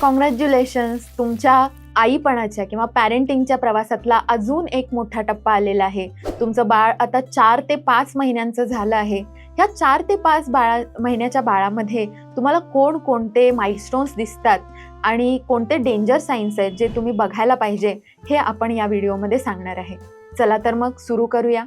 Congratulations तुमच्या आईपणाच्या किंवा पॅरेंटिंगच्या प्रवासातला अजून एक मोठा टप्पा आलेला आहे. तुमचं बाळ आता चार ते पाच महिन्यांचं झालं आहे. ह्या चार ते पाच बाळा महिन्याच्या बाळामध्ये तुम्हाला कोण कोणते माइलस्टोन्स दिसतात आणि कोणते डेंजर साइन्स आहेत जे तुम्ही बघायला पाहिजे हे आपण या व्हिडिओमध्ये सांगणार आहे. चला तर मग सुरू करूया.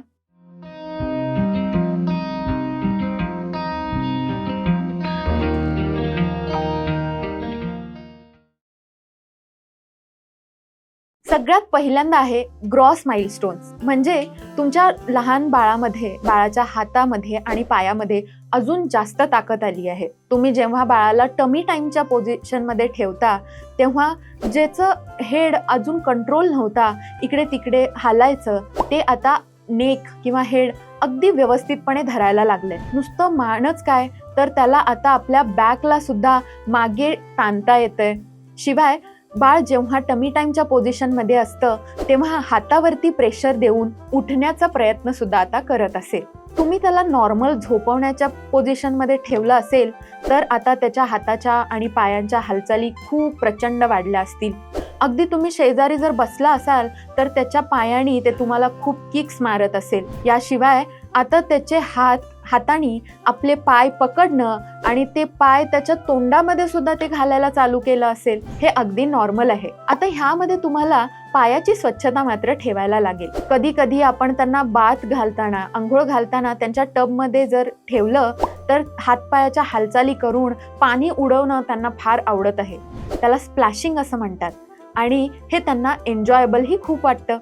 सगळ्यात पहिल्यांदा आहे ग्रॉस माइलस्टोन्स म्हणजे तुमच्या लहान बाळामध्ये बाळाच्या हातामध्ये आणि पायामध्ये अजून जास्त ताकद आली आहे. तुम्ही जेव्हा बाळाला टमी टाईमच्या पोझिशनमध्ये ठेवता तेव्हा ज्याचं हेड अजून कंट्रोल नव्हता इकडे तिकडे हालायचं ते आता नेक किंवा हेड अगदी व्यवस्थितपणे धरायला लागले. नुसतं मानच काय? तर त्याला आता आपल्या बॅकला सुद्धा मागे ताणता येते शिवाय बाळ जेव्हा टमी टाईमच्या पोझिशनमध्ये असतं तेव्हा हातावरती प्रेशर देऊन उठण्याचा प्रयत्न सुद्धा आता करत असेल. तुम्ही त्याला नॉर्मल झोपवण्याच्या पोझिशनमध्ये ठेवलं असेल तर आता त्याच्या हाताच्या आणि पायांच्या हालचाली खूप प्रचंड वाढल्या असतील. अगदी तुम्ही शेजारी जर बसला असाल तर त्याच्या पायानी ते तुम्हाला खूप किक्स मारत असेल. याशिवाय आता त्याचे हात हाताने आपले पाय पकडणं आणि ते पाय त्याच्या तोंडामध्ये सुद्धा ते घालायला चालू केलं असेल हे अगदी नॉर्मल आहे. आता ह्यामध्ये तुम्हाला पायाची स्वच्छता मात्र ठेवायला लागेल. कधी कधी आपण त्यांना बाथ घालताना आंघोळ घालताना त्यांच्या टबमध्ये जर ठेवलं तर हातपायाच्या हालचाली करून पाणी उडवणं त्यांना फार आवडत आहे. त्याला स्प्लॅशिंग असं म्हणतात. आणि हे त्यांना एन्जॉयबलही खूप वाटतं.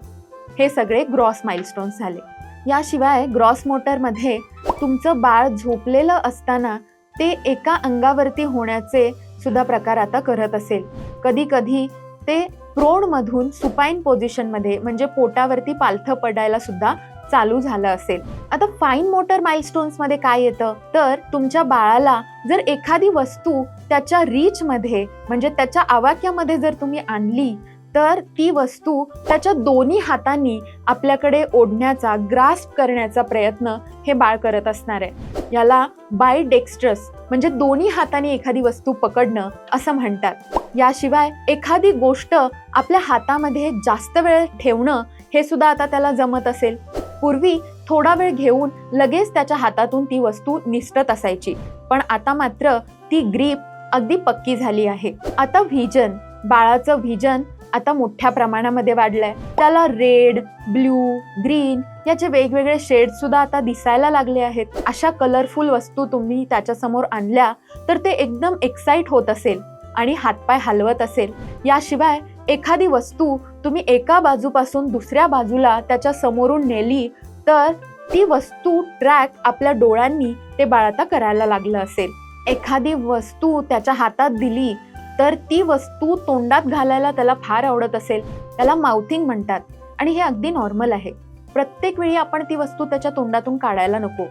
हे सगळे ग्रॉस माइलस्टोन्स झाले. याशिवाय ग्रॉस मोटरमध्ये तुमचं बाळ झोपलेलं असताना ते एका अंगावरती होण्याचे सुद्धा प्रकार आता करत असेल. कधी कधी ते प्रोडमधून सुपाईन पोझिशनमध्ये म्हणजे पोटावरती पालथं पडायला सुद्धा चालू झालं असेल. आता फाईन मोटर माइलस्टोन्समध्ये काय येतं? तर तुमच्या बाळाला जर एखादी वस्तू त्याच्या रीचमध्ये म्हणजे त्याच्या आवाक्यामध्ये जर तुम्ही आणली तर ती वस्तू त्याच्या दोन्ही हातांनी आपल्याकडे ओढण्याचा ग्रास्प करण्याचा प्रयत्न हे बाळ करत असणार आहे. याला बाय डेक्स्ट्रस म्हणजे दोन्ही हाताने एखादी वस्तू पकडणं असं म्हणतात. याशिवाय एखादी गोष्ट आपल्या हातामध्ये जास्त वेळ ठेवणं हे सुद्धा आता त्याला जमत असेल. पूर्वी थोडा वेळ घेऊन लगेच त्याच्या हातातून ती वस्तू निसटत असायची. पण आता मात्र ती ग्रीप अगदी पक्की झाली आहे. आता व्हिजन बाळाचं व्हिजन आता मोठ्या प्रमाणामध्ये वाढलंय. त्याला रेड ब्ल्यू ग्रीन याचे वेगवेगळे शेड सुद्धा आता दिसायला लागले आहेत. अशा कलरफुल वस्तू तुम्ही त्याच्यासमोर आणल्या तर ते एकदम एक्साइट होत असेल आणि हातपाय हलवत असेल. याशिवाय एखादी वस्तू तुम्ही एका बाजूपासून दुसऱ्या बाजूला त्याच्या समोरून नेली तर ती वस्तू ट्रॅक आपल्या डोळ्यांनी ते बाळाता करायला लागलं असेल. एखादी वस्तू त्याच्या हातात दिली तर ती वस्तू तोंडात घालायला त्याला फार आवडत असेल त्याला माउथिंग म्हणतात. आणि हे अगदी नॉर्मल आहे. प्रत्येक वेळी आपण ती वस्तू त्याच्या तोंडातून काढायला नको.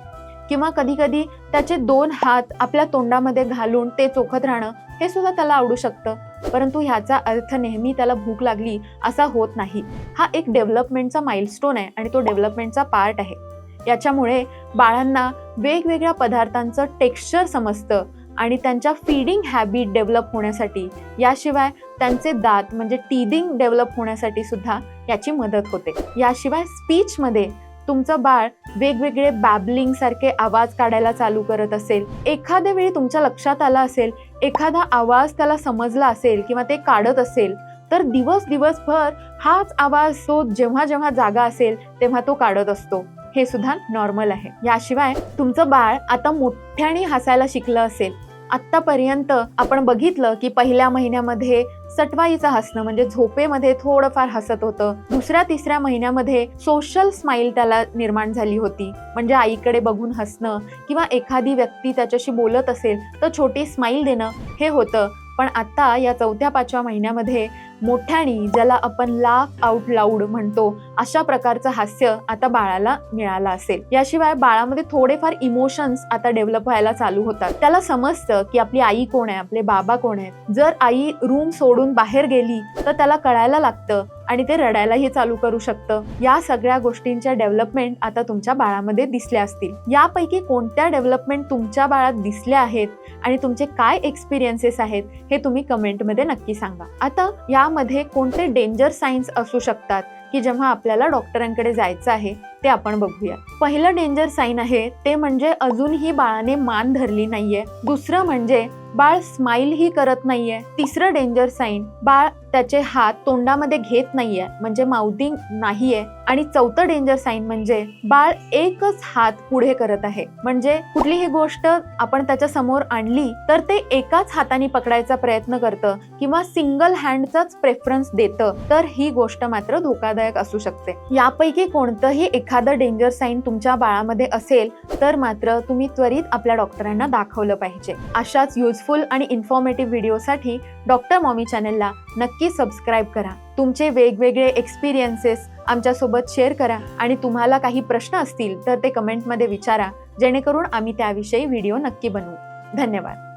किंवा कधीकधी त्याचे दोन हात आपल्या तोंडामध्ये घालून ते चोखत राहणं हे सुद्धा त्याला आवडू शकतं. परंतु ह्याचा अर्थ नेहमी त्याला भूक लागली असा होत नाही. हा एक डेव्हलपमेंटचा माइलस्टोन आहे आणि तो डेव्हलपमेंटचा पार्ट आहे. याच्यामुळे बाळांना वेगवेगळ्या पदार्थांचं टेक्स्चर समजतं. आणि त्यांच्या फीडिंग हॅबिट डेव्हलप होण्यासाठी याशिवाय त्यांचे दात म्हणजे टीदिंग डेव्हलप होण्यासाठी सुद्धा याची मदत होते. याशिवाय स्पीचमध्ये तुमचं बाळ वेगवेगळे बॅबलिंग सारखे आवाज काढायला चालू करत असेल एखाद्या वेळी तुमच्या लक्षात आला असेल एखादा आवाज त्याला समजला असेल किंवा ते काढत असेल तर दिवस दिवसभर हाच आवाज तो जेव्हा जेव्हा जागा असेल तेव्हा तो काढत असतो. हे सुद्धा नॉर्मल आहे. याशिवाय तुमचं बाळ आता मोठ्याने हसायला शिकलं असेल आत्तापर्यंत आपण बघितलं की पहिल्या महिन्यामध्ये सटवाईचं हसणं म्हणजे झोपेमध्ये थोडंफार हसत होतं. दुसऱ्या तिसऱ्या महिन्यामध्ये सोशल स्माईल त्याला निर्माण झाली होती. म्हणजे आईकडे बघून हसणं किंवा एखादी व्यक्ती त्याच्याशी बोलत असेल तर छोटी स्माईल देणं हे होतं. पण आता या चौथ्या पाचव्या महिन्यामध्ये मोठ्याने ज्याला आपण लाफ आउट लाऊड म्हणतो अशा प्रकारचं हास्य आता बाळाला मिळालं असेल. याशिवाय बाळामध्ये थोडेफार इमोशन्स आता डेव्हलप व्हायला चालू होतात. त्याला समजतं की आपली आई कोण आहे आपले बाबा कोण आहेत जर आई रूम सोडून बाहेर गेली तर त्याला कळायला लागतं आणि ते रडायलाही चालू करू शकतं. या सगळ्या गोष्टींच्या डेव्हलपमेंट आता तुमच्या बाळामध्ये दिसल्या असतील. यापैकी कोणत्या डेव्हलपमेंट तुमच्या बाळात दिसल्या आहेत आणि तुमचे काय एक्सपिरियन्सेस आहेत हे तुम्ही कमेंटमध्ये नक्की सांगा. आता यामध्ये कोणते डेंजर सायन्स असू शकतात की जेव्हा आपल्याला डॉक्टरांकडे जायचं आहे ते आपण बघूया. पहिलं डेंजर साईन आहे ते म्हणजे अजूनही बाळाने मान धरली नाहीये. दुसरं म्हणजे बाळ स्माइल ही करत नाहीये. तिसरं डेंजर साईन बाळ त्याचे हात तोंडामध्ये घेत नाहीये म्हणजे माउथिंग नाहीये. आणि चौथं डेंजर साईन म्हणजे बाळ एकच हात पुढे करत आहे. म्हणजे कुठलीही गोष्ट आपण त्याच्यासमोर आणली तर ते एकाच हाताने पकडायचा प्रयत्न करतं किंवा सिंगल हँडचाच प्रेफरन्स देतं. तर ही गोष्ट मात्र धोकादायक असू शकते. यापैकी कोणतंही एखादं डेंजर साईन तुमच्या बाळामध्ये असेल तर मात्र तुम्ही त्वरित आपल्या डॉक्टरांना दाखवलं पाहिजे. अशाच युजफुल आणि इन्फॉर्मेटिव्ह व्हिडिओसाठी डॉक्टर मॉमी चॅनलला नक्की सबस्क्राईब करा. तुमचे वेगवेगळे एक्सपिरियन्सेस आमच्यासोबत शेअर करा आणि तुम्हाला काही प्रश्न असतील तर ते कमेंटमध्ये विचारा जेणेकरून आम्ही त्याविषयी व्हिडिओ नक्की बनवू. धन्यवाद.